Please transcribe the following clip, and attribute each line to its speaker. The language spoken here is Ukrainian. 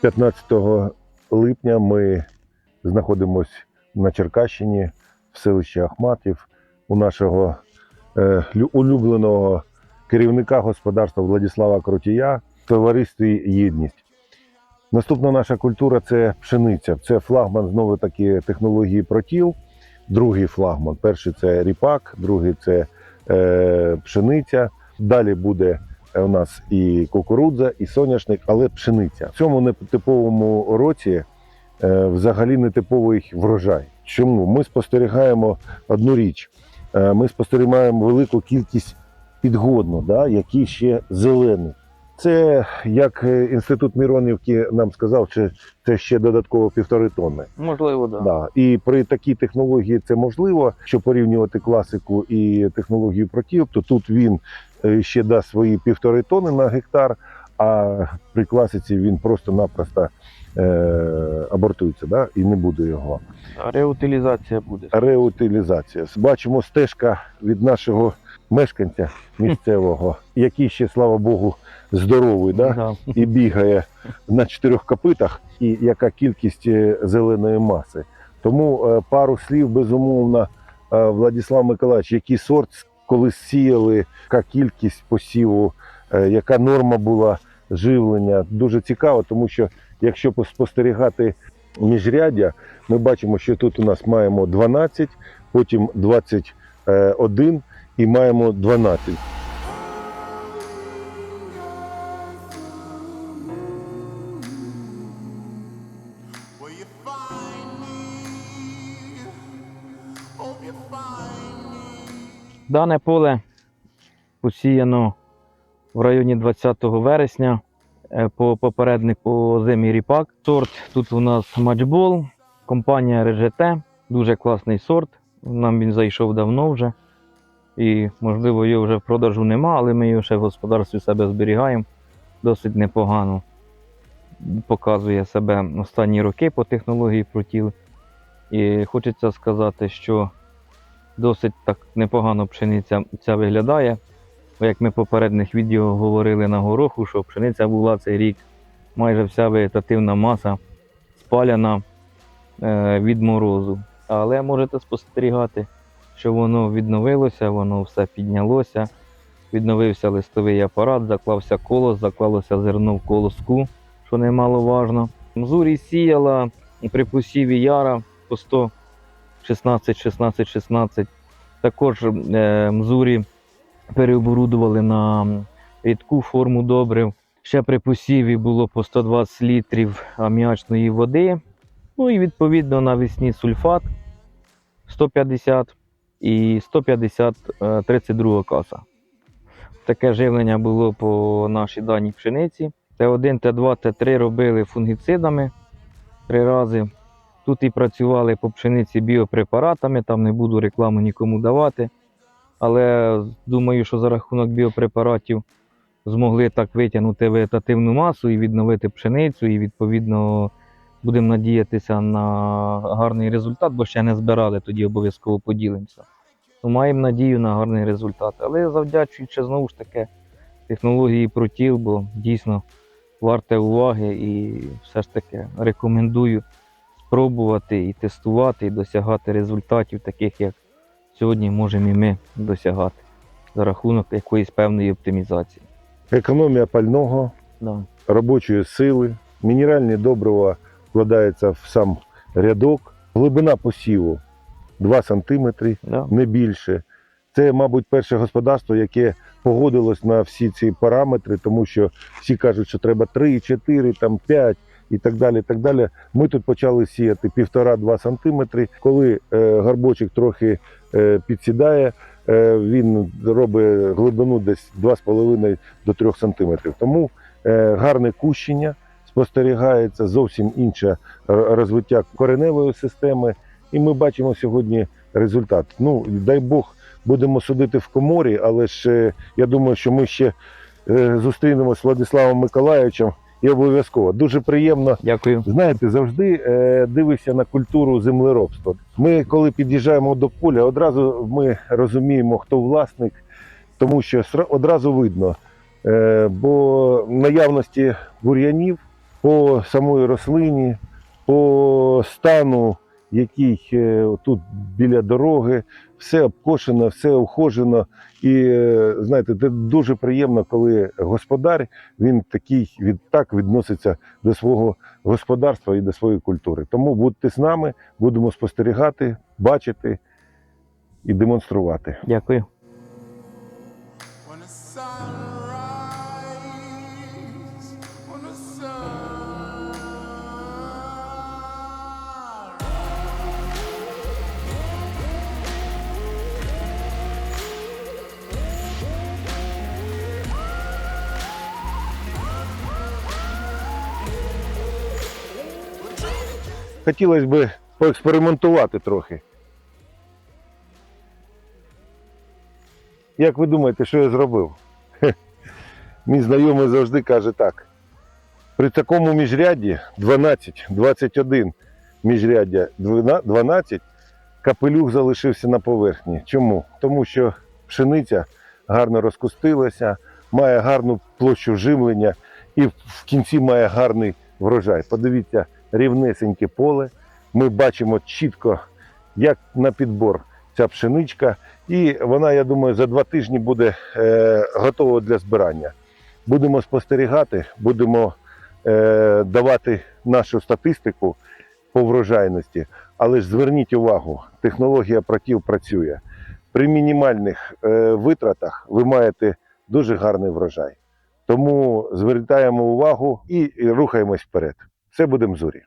Speaker 1: 15 липня ми знаходимося на Черкащині в селищі Ахматів у нашого е, улюбленого керівника господарства Владислава Крутія в товаристві Єдність. Наступна наша культура це пшениця. Це флагман знову таки технології протіл. Другий флагман. Перший це ріпак, другий це е, пшениця. Далі буде е, у нас і кукурудза, і соняшник, але пшениця. В цьому нетиповому році е, взагалі нетиповий врожай. Чому? Ми спостерігаємо одну річ. Е, Ми спостерігаємо велику кількість підгодну, да, які ще зелені. Це як е, інститут Міронівки нам сказав, що це ще додатково півтори тонни.
Speaker 2: Можливо, да.
Speaker 1: Да. І при такій технології це можливо. Що порівнювати класику і технологію протів, то тут він е, ще дасть свої півтори тони на гектар, а при класиці він просто-напросто е, абортується да? і не буде його.
Speaker 2: Реутилізація буде.
Speaker 1: Реутилізація. Бачимо стежка від нашого мешканця місцевого, який ще, слава Богу, здоровий. Да?
Speaker 2: Да.
Speaker 1: і бігає на чотирьох копитах, і яка кількість е, зеленої маси. Тому е, пару слів, безумовно, е, Владислав Миколаївич, який сорт коли сіяли, яка кількість посіву, е, яка норма була живлення. Дуже цікаво, тому що якщо спостерігати міжряддя, ми бачимо, що тут у нас маємо 12, потім 21 і маємо 12.
Speaker 3: Will you find me? Hope you find me.
Speaker 2: Дане поле посіяно в районі 20 вересня е, по попереднику озимий ріпак. Сорт тут у нас матчбол, компанія РЖТ, дуже класний сорт. Нам він зайшов давно вже. І, можливо, його вже в продажу нема, але ми його ще в господарстві себе зберігаємо досить непогано. Показує себе останні роки по технології протіл. І хочеться сказати, що досить так непогано пшениця ця виглядає. Як ми в попередніх відео говорили на гороху, що пшениця була цей рік, майже вся вегетативна маса спаляна е, від морозу. Але можете спостерігати, що воно відновилося, воно все піднялося, відновився листовий апарат, заклався колос, заклалося зерно в колоску, що немаловажно. Мзурі сіяла при посіві яра по 100 16, 16, 16. Також е, мзурі переоборудували на рідку форму добрив. Ще при посіві було по 120 літрів аміачної води. Ну і відповідно навесні сульфат 150 і 150 е, 32 каса. Таке живлення було по нашій даній пшениці. Т1, Т2, Т3 робили фунгіцидами три рази. Тут і працювали по пшениці біопрепаратами, там не буду рекламу нікому давати. Але думаю, що за рахунок біопрепаратів змогли так витягнути вегетативну масу і відновити пшеницю, і відповідно будемо надіятися на гарний результат, бо ще не збирали, тоді обов'язково поділимося. Ну, маємо надію на гарний результат. Але завдячуючи знову ж таки технології протіл, бо дійсно варте уваги і все ж таки рекомендую спробувати і тестувати, і досягати результатів, таких як сьогодні можемо і ми досягати за рахунок якоїсь певної оптимізації.
Speaker 1: Економія пального,
Speaker 2: Да.
Speaker 1: робочої сили, мінеральні добрива вкладаються в сам рядок, глибина посіву 2 см,
Speaker 2: Да.
Speaker 1: не більше. Це, мабуть, перше господарство, яке погодилось на всі ці параметри, тому що всі кажуть, що треба 3, 4, там 5 і так далі. так далі. Ми тут почали сіяти 1,5-2 см. Коли е, горбочок трохи е, підсідає, е, він робить глибину десь 2,5 до 3 см. Тому гарне кущення спостерігається, зовсім інше розвиття кореневої системи. І ми бачимо сьогодні результат. Ну, дай Бог, будемо судити в коморі, але ж я думаю, що ми ще зустрінемося з Владиславом Миколаївичем і обов'язково. Дуже приємно.
Speaker 2: Дякую.
Speaker 1: Знаєте, завжди е, дивишся на культуру землеробства. Ми, коли під'їжджаємо до поля, одразу ми розуміємо, хто власник, тому що одразу видно. Е, бо наявності бур'янів по самої рослині, по стану, який е, тут біля дороги, все обкошено, все ухожено. І е, знаєте, це дуже приємно, коли господар він такий від так відноситься до свого господарства і до своєї культури. Тому будьте з нами, будемо спостерігати, бачити і демонструвати.
Speaker 2: Дякую.
Speaker 3: When the sun rises, when the sun
Speaker 1: Хотілося б поекспериментувати трохи. Як ви думаєте, що я зробив? Мій знайомий завжди каже так. При такому міжрядді 12, 21 міжряддя 12, капелюх залишився на поверхні. Чому? Тому що пшениця гарно розкустилася, має гарну площу живлення і в кінці має гарний врожай. Подивіться, рівнесеньке поле. Ми бачимо чітко, як на підбор ця пшеничка, і вона, я думаю, за два тижні буде е, готова для збирання. Будемо спостерігати, будемо е, давати нашу статистику по врожайності. Але ж зверніть увагу, технологія протів працює. При мінімальних е, витратах ви маєте дуже гарний врожай. Тому звертаємо увагу і, і рухаємось вперед. Все буде мзурі.